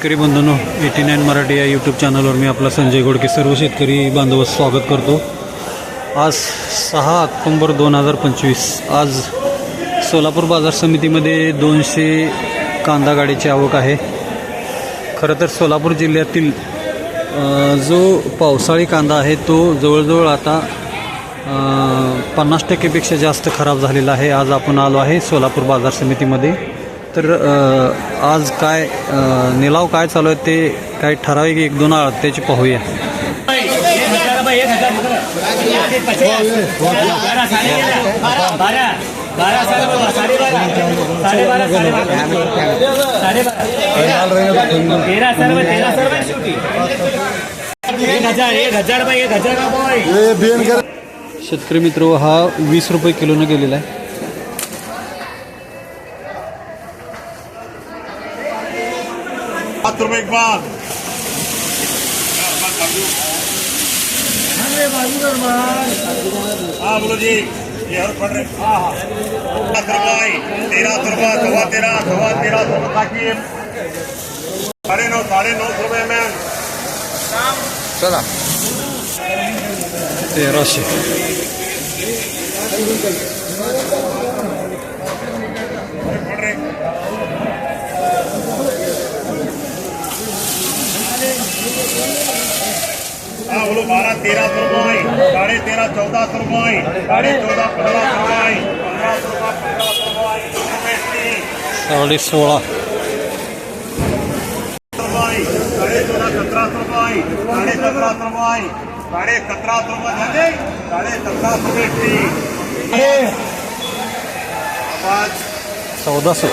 शेतकरी बंधूंनो eighty nine Marathi या YouTube चॅनलवर मी आपला संजय गोडके सर्व शेतकरी बांधव स्वागत करतो. आज सहा ऑक्टोंबर दोन हजार पंचवीस. आज सोलापूर बाजार समितीमध्ये दोनशे कांदा गाडीची आवक आहे. खरं तर सोलापूर जिल्ह्यातील जो पावसाळी कांदा आहे तो जवळजवळ आता पन्नास टक्केपेक्षा जास्त खराब झालेला आहे. आज आपण आलो आहे सोलापूर बाजार समितीमध्ये. तर आज काय निलाव काय चालू आहे ते काय ठराविक एक दोन त्याची पाहूया. बारा तेरा सर्व तेरा सर्व शेवटी एक हजार एक हजार बाई एक हजार शेतकरी मित्र हा वीस रुपये किलोनं गेलेला आहे. सात रुपये एक बाग हाँ बोलो जी ये और पढ़ रहे सात रुपये तेरह सौ रुपये सवा तेरह सवा तेरह सौ ताकि साढ़े नौ साढ़े नौ सौ रुपये में तेराशे पढ़ हाँ बोलो बारह तेरह सौ रुपये साढ़े तेरह चौदह सौ रुपये साढ़े चौदह पंद्रह सौ रुपये पंद्रह सौ रुपये पंद्रह सौ रुपये साडे सोळा रुपये साढ़े चौदह सत्रह सौ रुपये साढ़े सत्रह सौ रुपये साढ़े सत्रह सौ रुपये झाले साढ़े सत्रह सौ भेटली पाच चौदाशे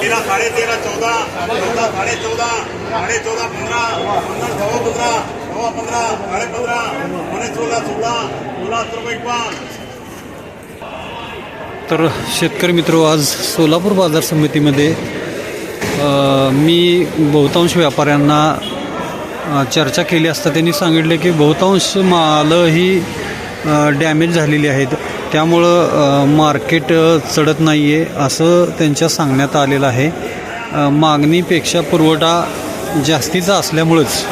तेरह साढ़े तेरह चौदह चौदह साढ़े चौदह साढ़े चौदह पंद्रह पंद्रह सवा पंद्रह सवा पंधरा साडे पंधरा पुणे सोळा सोळा सोळा रुपये पाच तर शेतकरी मित्र आज सोलापूर बाजार समितीमध्ये मी बहुतांश व्यापाऱ्यांना चर्चा केली असता त्यांनी सांगितले की बहुतांश मालं ही डॅमेज झालेली आहेत. त्यामुळं मार्केट चढत नाही आहे असं त्यांच्या सांगण्यात आलेलं आहे. मागणीपेक्षा पुरवठा जास्तीचा असल्यामुळंच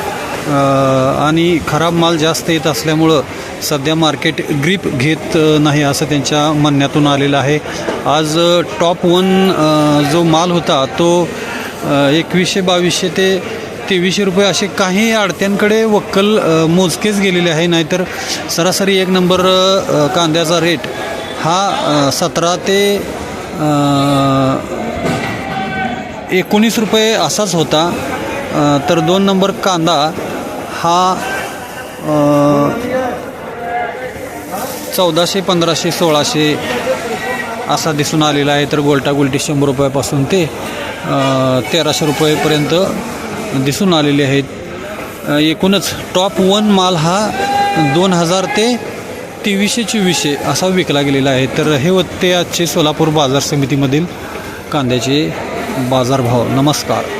आणि खराब माल जास्त येत असल्यामुळं सध्या मार्केट ग्रीप घेत नाही असं त्यांच्या म्हणण्यातून आलेलं आहे. आज टॉप वन जो माल होता तो एकवीसशे बावीसशे ते तेवीसशे रुपये असे काही आडत्यांकडे वक्कल मोजकेच गेलेले आहे. नाहीतर सरासरी एक नंबर कांद्याचा रेट हा सतरा ते एकोणीस रुपये असाच होता. तर दोन नंबर कांदा हा चौदाशे पंधराशे सोळाशे असा दिसून आलेला आहे. तर गोलटा गोलटी शंभर रुपयापासून ते तेराशे रुपयेपर्यंत दिसून आलेले आहेत. एकूणच टॉप वन माल हा दोन हजार ते तेवीसशे चोवीसशे असा विकला गेलेला आहे. तर हे होते आजचे सोलापूर बाजार समितीमधील कांद्याचे बाजारभाव. नमस्कार.